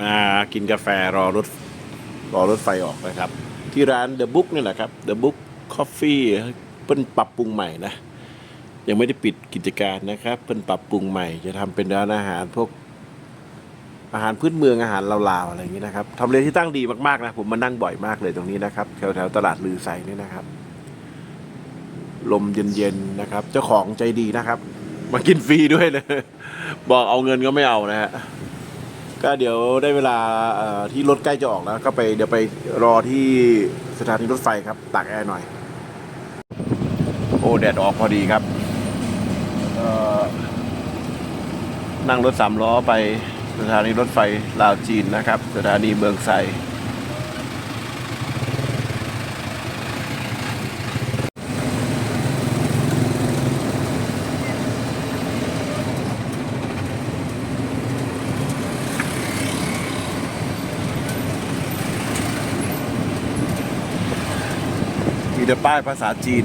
มากินกาแฟรอรถรอรถไฟออกนะครับ ที่ร้าน The Book นี่แหละครับ The Book Coffee เพิ่นปรับปรุงใหม่นะ ยังไม่ได้ปิดกิจการนะครับ เพิ่นปรับปรุงใหม่ จะทำเป็นร้านอาหารพวกอาหารพื้นเมืองอาหารลาวๆอะไรอย่างนี้นะครับทำเลที่ตั้งดีมากๆนะผมมานั่งบ่อยมากเลยตรงนี้นะครับแถวแถวๆตลาดลือไซนี่นะครับ ลมเย็นๆนะครับ เจ้าของใจดีนะครับ มากินฟรีด้วยเลยบอกเอาเงินก็ไม่เอานะฮะ ก็เดี๋ยวได้เวลาที่รถใกล้จะออกแล้ว ก็ไปเดี๋ยวไปรอที่สถานีรถไฟครับตากแอร์หน่อย โอ้แดดออกพอดีครับนั่งรถสามล้อไปสถานีรถไฟลาวจีนนะครับ สถานีเมืองไซ มีแต่ป้ายภาษาจีน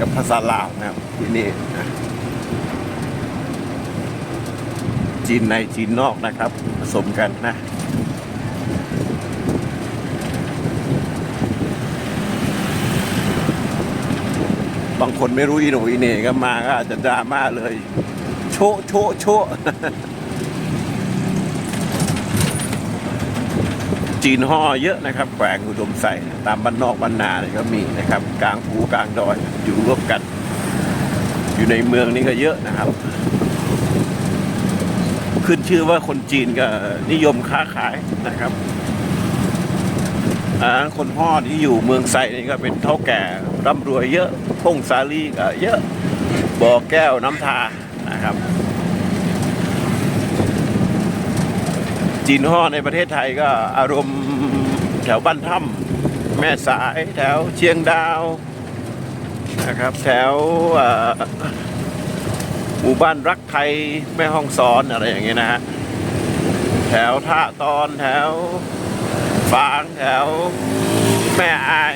กับภาษาลาวนะครับที่นี่นะจีนในจีนนอกนะครับ ผสมกันนะบางคนไม่รู้อีโนอีเน่ก็มาก็อาจจะดราม่าเลย โชโชโชะ จีนห่อเยอะนะครับแขวงอุดมใส่ตามบ้านนอกบ้านนาเลยก็มีนะครับ กลางภูกลางดอยอยู่ร่วมกัน อยู่ในเมืองนี้ก็เยอะนะครับ ขึ้นชื่อว่าคนจีนก็นิยมค้าขายนะครับคนห่อที่อยู่เมืองไซนี่ก็เป็นเท่าแก่ร่ำรวยเยอะพงสาลีก็เยอะบ่อแก้วน้ำทานะครับ จีนห่อในประเทศไทยก็อารมณ์แถวบ้านถ้ำแม่สายแถวเชียงดาวนะครับแถวอ่อหมู่บ้านรักไทยแม่ห้องสอนอะไรอย่างเงี้ยนะฮะแถวท่าตอนแถวฟางแถวแม่อาย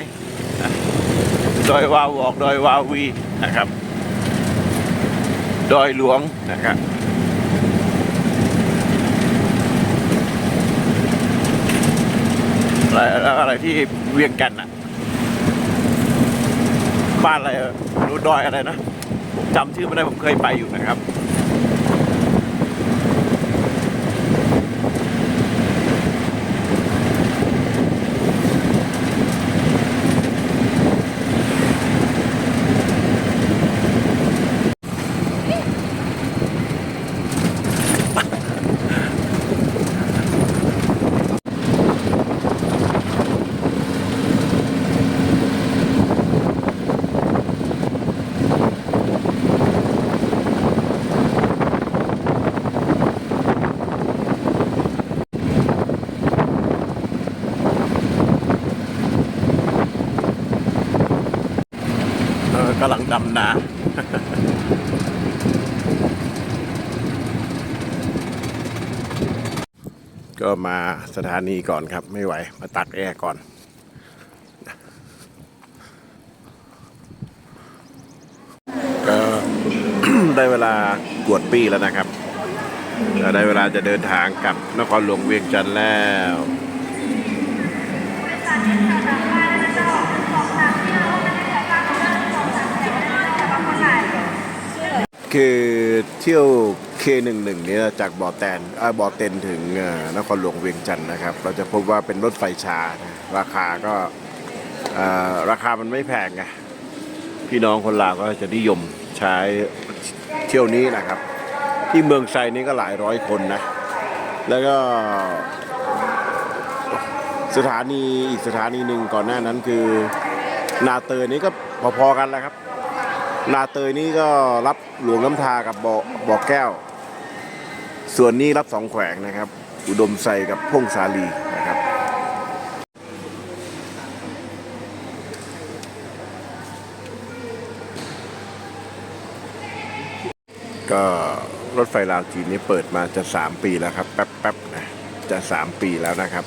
ดอยวาวบอกดอยวาวีนะครับ ดอยหลวงนะครับ อะไรอะไรที่เวียงกันอะบ้านอะไรรู้ดอยอะไรนะผมจำชื่อไม่ได้ผมเคยไปอยู่นะครับ กำลังดำนาก็มาสถานีก่อนครับ ไม่ไหว มาตักแอร์ก่อน ก็ได้เวลากวดปี้แล้วนะครับก็ได้เวลาจะเดินทางกลับนครหลวงเวียงจันทร์แล้ว คือเที่ยว K11 เนี่ยจากบ่อแตนอบ่อเต็นถึงนครหลวงเวียงจันทร์นะครับ เราจะพบว่าเป็นรถไฟชา ราคาก็ราคามันไม่แพงไงพี่น้องคนลาวก็จะนิยมใช้เที่ยวนี้นะครับ ที่เมืองไซนี่ก็หลายร้อยคนนะ แล้วก็สถานีอีกสถานีหนึ่งก่อนหน้านั้นคือ นาเตยนี่ก็พอๆกันแหล้วครับ นาเตยนี่ก็รับหลวงน้ำทากับบ่อบ่อแก้ว ส่วนนี้รับสองแขวงนะครับ อุดมใส่กับพงสาลีนะครับก็รถไฟลาวจีนนี่เปิดมาจะสามปีแล้วครับ แป๊บๆนะจะสามปีแล้วนะครับ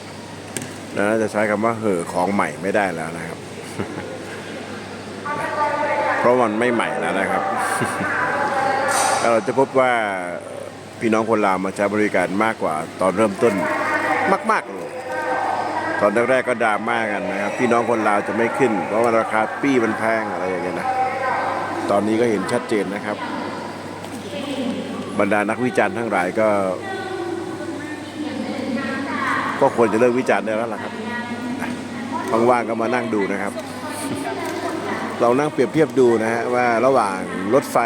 แล้วน่าจะใช้คำว่าเห่อของใหม่ไม่ได้แล้วนะครับ เพราะมันไม่ใหม่แล้วนะครับ เราจะพบว่าพี่น้องคนลาวมาใช้บริการมากกว่าตอนเริ่มต้นมากๆเลยตอนแรกๆก็ดราม่ากันนะครับ พี่น้องคนลาวจะไม่ขึ้น เพราะว่าราคาปี้มันแพงอะไรอย่างเงี้ยนะตอนนี้ก็เห็นชัดเจนนะครับ บรรดานักวิจารณ์ทั้งหลายก็ก็ควรจะเลิกวิจารณ์ได้แล้วล่ะครับว่างๆก็มานั่งดูนะครับ เรานั่งเปรียบเทียบดูนะฮะว่าระหว่างรถไฟ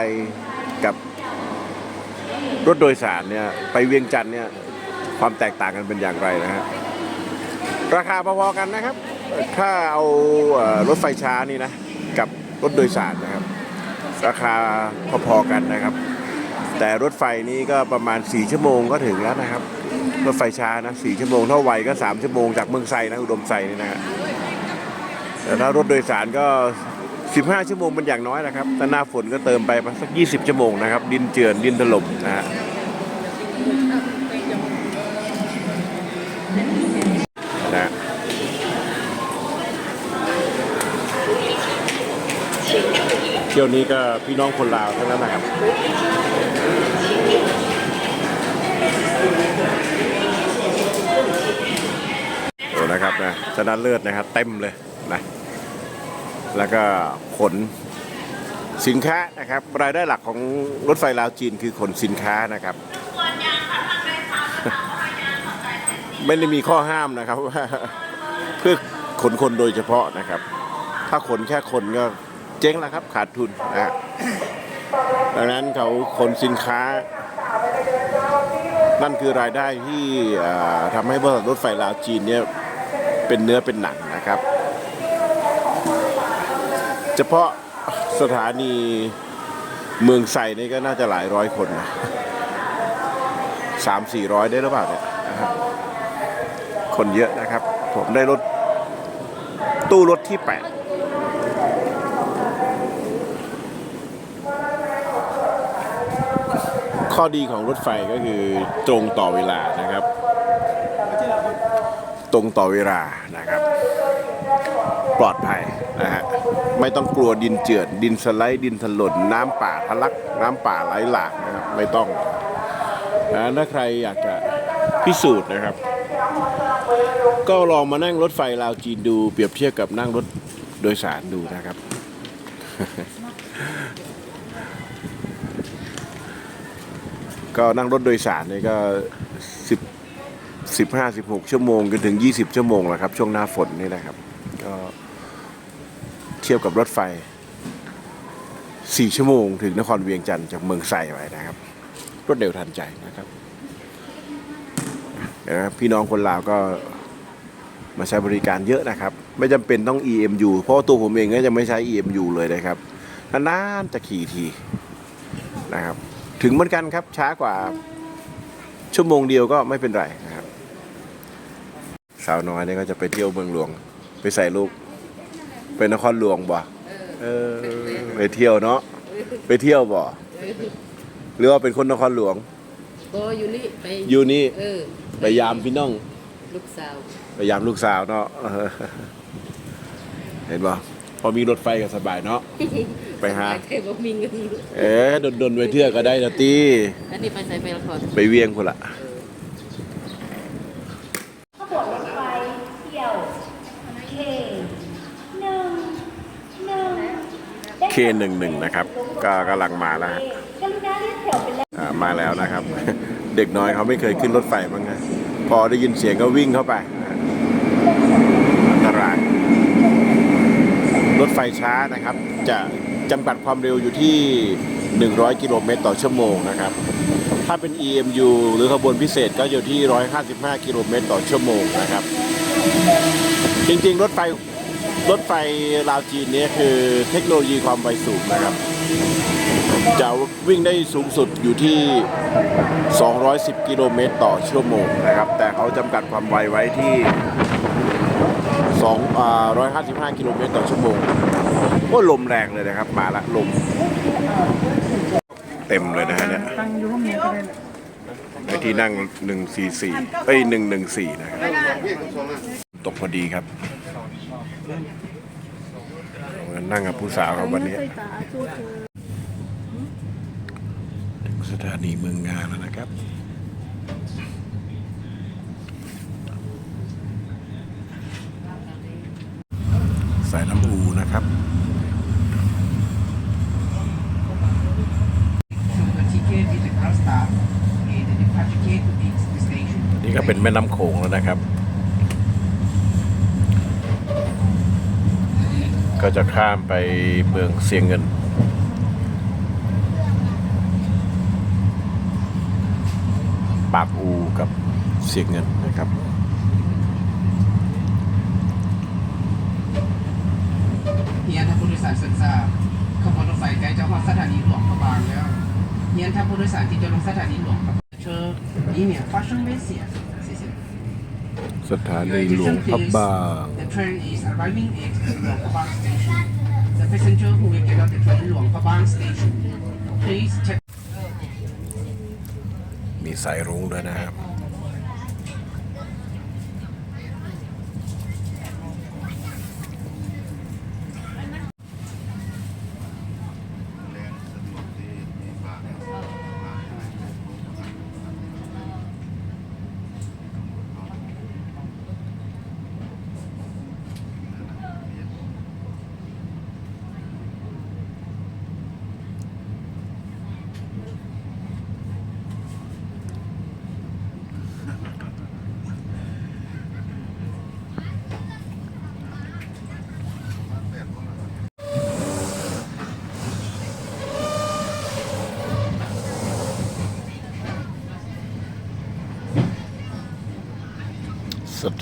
กับรถโดยสารเนี่ยไปเวียงจันทร์เนี่ยความแตกต่างกันเป็นอย่างไรนะฮะราคาพอๆกันนะครับ ถ้าเอารถไฟช้านี่นะกับรถโดยสารนะครับ ราคาพอๆกันนะครับ แต่รถไฟนี่ก็ประมาณ 4 ชั่วโมงก็ถึงแล้วนะครับ รถไฟช้านะ4ชั่วโมงเท่าไวก็ 3 ชั่วโมงจากเมืองไซนะอุดมไซนี่นะฮะแต่ถ้ารถโดยสารก็ 15 ชั่วโมงเป็นอย่างน้อยนะครับแต่หน้าฝนก็เติมไปประมาณสัก 20 ชั่วโมงนะครับ ดินเจือนดินถล่มนะฮะนะเที่ยวนี้ก็พี่น้องคนลาวทั้งนั้นนะครับโอ้นะครับนะชนะเลิศนะครับ เต็มเลยนะ แล้วก็ขนสินค้านะครับรายได้หลักของรถไฟลาวจีนคือขนสินค้านะครับ ไม่ได้มีข้อห้ามนะครับว่าเพื่อขนคนโดยเฉพาะนะครับ ถ้าขนแค่คนก็เจ๊งแล้วครับขาดทุนนะดังนั้นเขาขนสินค้า นั่นคือรายได้ที่ทำให้บริษัทรถไฟลาวจีนเนี่ยเป็นเนื้อเป็นหนังนะครับ เฉพาะสถานีเมืองไซนี่ก็น่าจะหลายร้อยคนนะสามสี่ร้อยได้หรือเปล่าเนี่ยคนเยอะนะครับ ผมได้รถตู้รถที่แปดข้อดีของรถไฟก็คือตรงต่อเวลานะครับ ตรงต่อเวลานะครับ ปลอดภัย ไม่ต้องกลัวดินเจือนดินสไลด์ดินถล่นน้ำป่าทะลัก น้ำป่าไหลหลากนะครับไม่ต้องนะถ้าใครอยากจะพิสูจน์นะครับ ก็ลองมานั่งรถไฟลาวจีนดูเปรียบเทียบกับนั่งรถโดยสารดูนะครับ ก็นั่งรถโดยสารนี่ก็สิบสิบห้าสิบหกชั่วโมงจนถึงยี่สิบชั่วโมงแหละครับ ช่วงหน้าฝนนี่นะครับ ทียบกับรถไฟสี่ชั่วโมงถึงนครเวียงจันทร์จากเมืองไซไว้นะครับ รวดเร็วทันใจนะครับนะครับพี่น้องคนลาวก็มาใช้บริการเยอะนะครับ ไม่จำเป็นต้อง EMU เพราะตัวผมเองก็จะไม่ใช้ EMU เลยนะครับนานๆจะขี่ทีนะครับ ถึงเหมือนกันครับช้ากว่าชั่วโมงเดียวก็ไม่เป็นไรนะครับ สาวน้อยเนี่ยก็จะไปเที่ยวเมืองหลวง ไปใส่ลูก ไปนครหลวงบ่เออไปเที่ยวเนาะไปเที่ยวบ่หรือว่าเป็นคนนครหลวงก็อยู่นี่ไปอยู่นี่เออไปยามพี่น้องลูกสาวไปยามลูกสาวเนาะเออเห็นบ่พอมีรถไฟก็สบายเนาะไปหาใครบอกมีเงินเอ๊ะดนๆไปเที่ยวก็ได้นะตีอันนี้ไปใส่ไปละครไปเวียงพุ่นละ K11 นะครับ ก็กำลังมาแล้วมาแล้วนะครับ เด็กน้อยเขาไม่เคยขึ้นรถไฟบ้างนะพอได้ยินเสียงก็วิ่งเข้าไปอันตราย รถไฟช้านะครับ จะจำกัดความเร็วอยู่ที่ 100 กิโลเมตรต่อชั่วโมงนะครับ ถ้าเป็น EMU หรือขบวนพิเศษก็อยู่ที่ 155 กิโลเมตรต่อชั่วโมงนะครับ จริงๆ รถไฟ รถไฟลาวจีนนี่ยคือเทคโนโลยีความไวสูงนะครับ จะวิ่งได้สูงสุดอยู่ที่ 210 กิโลเมตรต่อชั่วโมงนะครับ แต่เขาจำกัดความไวไว้ที่2อ่า155 กิโลเมตรต่อชั่วโมงก็ลมแรงเลยนะครับ มาละลม เต็มเลยนะฮะเนี่ยไอที่นั่ง 144เอ้ย114 นะครับ ตกพอดีครับ นั่งกับผู้สาวครับวันนี้ถึงสถานีเมืองงานแล้วนะครับ สายน้ำอูนะครับนี่ก็เป็นแม่น้ำโขงแล้วนะครับ ก็จะข้ามไปเมืองเซียงเงิน ปากอูกับเสียงเงินนะครับเฮียนถ้าผู้โดยสารสันทราบขบวนรถไฟใกล้จะฮอดสถานีหลวงพระบางแล้วเฮียนถ้าผู้โดยสารที่จะลงสถานีหลวงพระบางเชิญนี่เมียนฟ้าช่างไม่เสียสถานีหลวงพระบาง The train is arriving at Luang Prabang station. The passenger who will get off the train Luang Prabang station, please check มีสายรุ้งด้วยนะครับ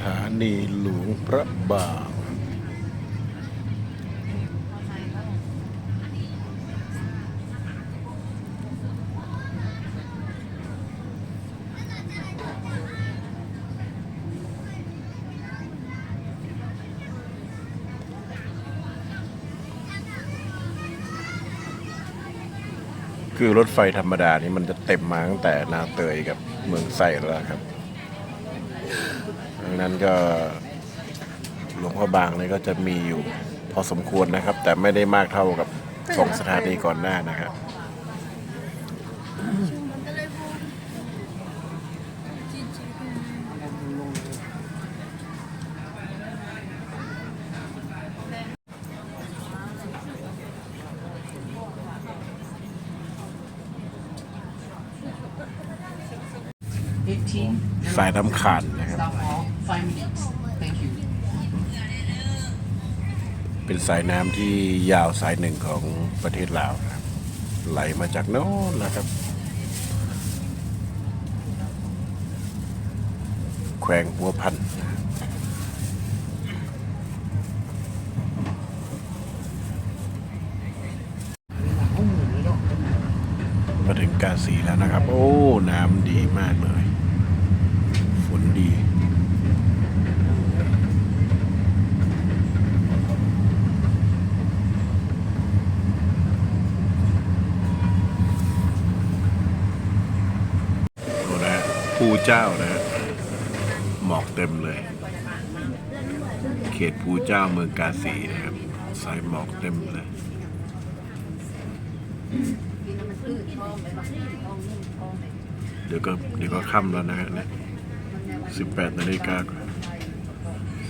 ถานีหลวงพระบางคือรถไฟธรรมดานี่มันจะเต็มมาตั้งแต่นาเตยกับเมืองไส่แล้วครับ ดังนั้นก็หลวงพ่อบางนี่ก็จะมีอยู่พอสมควรนะครับ แต่ไม่ได้มากเท่ากับสองสถานีก่อนหน้านะครับ 18. สายน้ำขาดนะครับ Stop all 5 minutes. Thank you. เป็นสายน้ำที่ยาวสายหนึ่งของประเทศลาวนะครับ ไหลมาจากโน้นนะครับ แขวงหัวพันมาถึงกาสีแล้วนะครับ โอ้ น้ำดีมากเลย ฝนดี ดูนะฮะภู เจ้านะฮะหมอกเต็มเลย เขตภูเจ้าเมืองกาสีนะครับ สายหมอกเต็มเลยเดี๋ยวก็เดี๋ยวก็ค่ำแล้วนะฮะเนี่ยสิบแปดนาฬิกา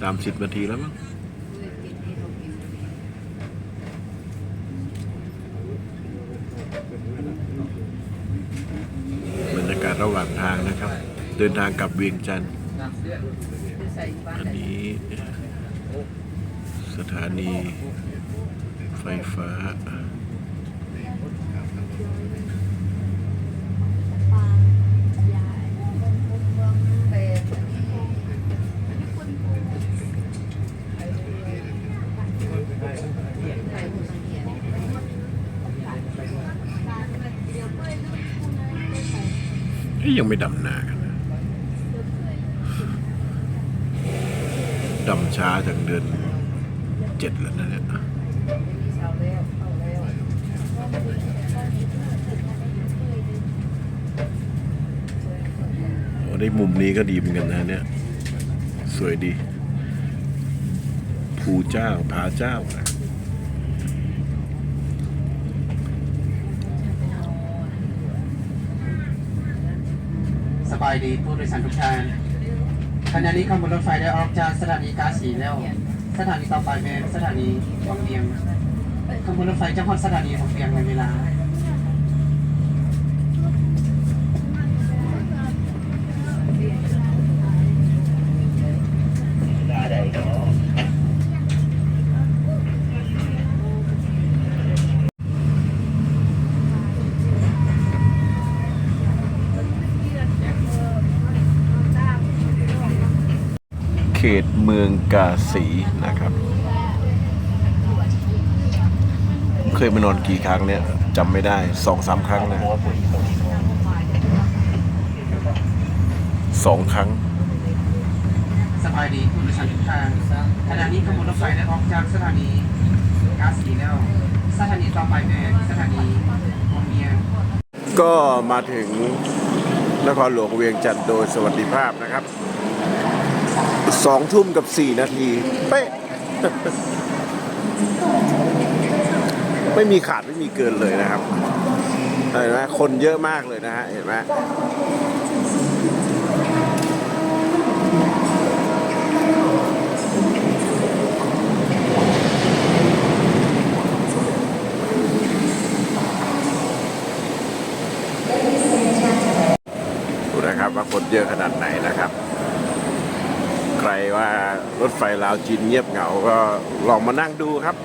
สามสิบนาทีแล้วมั้ง บรรยากาศระหว่างทางนะครับ เดินทางกลับเวียงจันทร์อันนี้ สถานีไฟฟ้า ยังไม่ดำนากันนะดำ ช้าจากเดือนเจ็ดแล้วนะเนี่ยโอ้ได้มุมนี้ก็ดีเหมือนกันนะเนี่ย สวยดี ภูเจ้าผาเจ้านะสบายดีผู้โดยสารทุกท่าน ขณะนี้ขบวนรถไฟได้ออกจากสถานีกาสีแล้ว สถานีต่อไปเป็นสถานีบางเบียงขบวนรถไฟจะพอดสถานีบางเบียงในเวลา เข ตเมืองกาสีนะครับเคยมานอนกี่ครั้งเนี่ยจำไม่ได้สองสามครั้งนะสองครั้งสบายดีคุณผู้ชมทุกท่านขณะนี้ขบวนรถไฟได้ออกจากสถานีกาสีแล้วสถานีต่อไปเป็นสถานีวังเวียงก็มาถึงนครหลวงเวียงจันทร์โดยสวัสดิภาพนะครับ สองทุ่มกับสี่นาทีเป๊ะไม่มีขาดไม่มีเกินเลยนะครับเห็นไหมคนเยอะมากเลยนะฮะเห็นไหมดูนะครับว่าคนเยอะขนาดไหนนะครับ ใครว่า รถไฟลาวจีนเงียบเหงาก็ลองมานั่งดูครับ